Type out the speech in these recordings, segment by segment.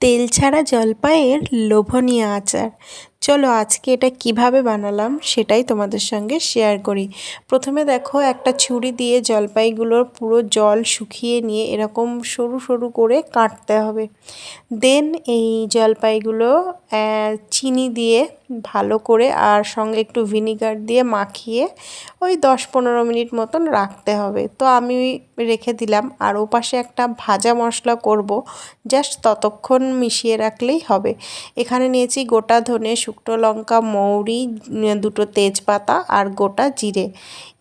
তেল ছাড়া জলপাইয়ের লোভনীয় আচার। চলো আজকে এটা কীভাবে বানালাম সেটাই তোমাদের সঙ্গে শেয়ার করি। প্রথমে দেখো একটা ছুরি দিয়ে জলপাইগুলোর পুরো জল শুকিয়ে নিয়ে এরকম সরু সরু করে কাটতে হবে। দেন এই জলপাইগুলো চিনি দিয়ে ভালো করে আর সঙ্গে একটু ভিনিগার দিয়ে মাখিয়ে ওই দশ পনেরো মিনিট মতন রাখতে হবে। তো আমি রেখে দিলাম আর ওপাশে একটা ভাজা মশলা করব জাস্ট ততক্ষণ মিশিয়ে রাখলেই হবে। এখানে নিয়েছি গোটা ধনে শুকনো লঙ্কা, মৌরি দুটো তেজপাতা আর গোটা জিরে।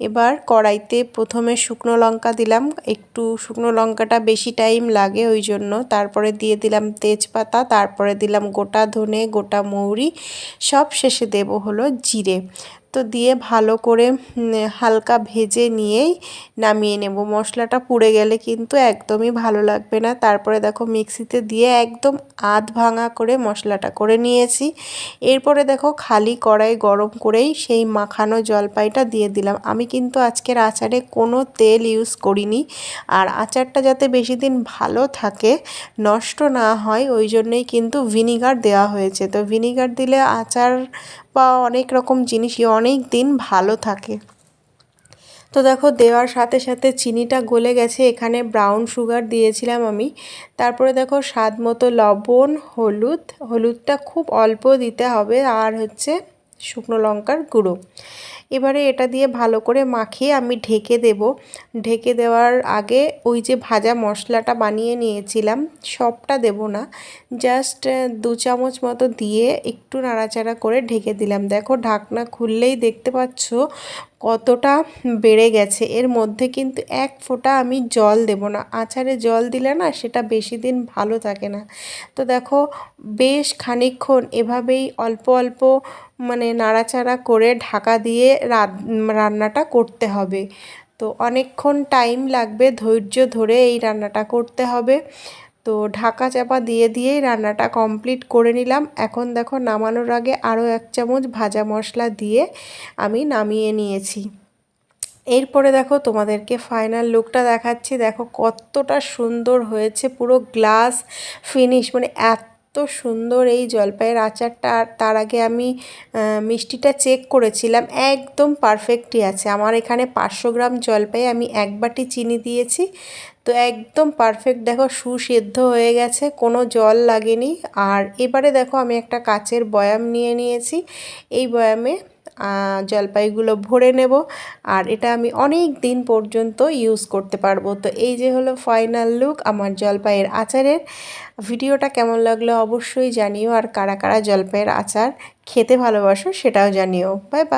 এবার কড়াইতে প্রথমে শুকনো লঙ্কা দিলাম। একটু শুকনো লঙ্কাটা বেশি টাইম লাগে ওই জন্য। তারপরে দিয়ে দিলাম তেজপাতা, তারপরে দিলাম গোটা ধনে, গোটা মৌরি। সব শেষে দেব হলো জিরে। তো দিয়ে ভালো করে হালকা ভেজে নিয়েই নামিয়ে নেব। মশলাটা পুড়ে গেলে কিন্তু একদমই ভালো লাগবে না। তারপরে দেখো মিক্সিতে দিয়ে একদম আধ ভাঙা করে মশলাটা করে নিয়েছি। এরপরে দেখো খালি কড়াই গরম করেই সেই মাখানো জলপাইটা দিয়ে দিলাম। আমি কিন্তু আজকের আচারে কোনো তেল ইউজ করিনি। আর আচারটা যাতে বেশি দিন ভালো থাকে, নষ্ট না হয়, ওই জন্যই কিন্তু ভিনিগার দেওয়া হয়েছে। তো ভিনিগার দিলে আচার বা অনেক রকম জিনিসই অনেক দিন ভালো থাকে। তো দেখো, দেওয়ার সাথে সাথে চিনিটা গলে গেছে। এখানে ব্রাউন সুগার দিয়েছিলাম আমি। তারপরে দেখো, স্বাদ মতো লবণ, হলুদ। হলুদটা খুব অল্প দিতে হবে। আর হচ্ছে শুকনো লঙ্কার গুঁড়ো। এবারে এটা দিয়ে ভালো করে মাখিয়ে আমি ঢেকে দেব। ঢেকে দেওয়ার আগে ওই যে ভাজা মশলাটা বানিয়ে নিয়েছিলাম, সবটা দেব না। জাস্ট দু চামচ মতো দিয়ে একটু নাড়াচাড়া করে ঢেকে দিলাম। দেখো, ঢাকনা খুললেই দেখতে পাচ্ছ কতটা বেড়ে গেছে। এর মধ্যে কিন্তু এক ফোঁটা আমি জল দেব না। আচারে জল দিলে না সেটা বেশি দিন ভালো থাকে না। তো দেখো, বেশ খানিক্ষণ এভাবেই অল্প অল্প মানে নাড়াচাড়া করে ঢাকা দিয়ে রান্নাটা করতে হবে। তো অনেকক্ষণ টাইম লাগবে ধৈর্য ধরে এই রান্নাটা করতে হবে। তো ঢাকা চাপা দিয়ে দিয়েই রান্নাটা কমপ্লিট করে নিলাম। এখন দেখো নামানোর আগে আরও এক চামচ ভাজা মশলা দিয়ে আমি নামিয়ে নিয়েছি। এরপরে দেখো তোমাদেরকে ফাইনাল লুকটা দেখাচ্ছি। দেখো কতটা সুন্দর হয়েছে, পুরো গ্লাস ফিনিশ মানে এত সুন্দর এই জলপাইয়ের আচারটা, আর তার আগে আমি মিষ্টিটা চেক করেছিলাম, একদম পারফেক্টই আছে। আমার এখানে পাঁচশো গ্রাম জলপাই আমি এক বাটি চিনি দিয়েছি, তো একদম পারফেক্ট দেখো, সুসেদ্ধ হয়ে গেছে, কোনো জল লাগেনি। আর এবারে দেখো, আমি একটা কাচের বয়াম নিয়ে নিয়েছি। এই বয়ামে জলপাইগুলো ভরে নেব। আর এটা আমি অনেক দিন পর্যন্ত ইউজ করতে পারব। তো এই যে হলো ফাইনাল লুক আমার জলপাইয়ের আচারের। ভিডিওটা কেমন লাগল অবশ্যই জানিও। আর কারা কারা জলপাইয়ের আচার খেতে ভালোবাসো সেটাও জানিও। Bye bye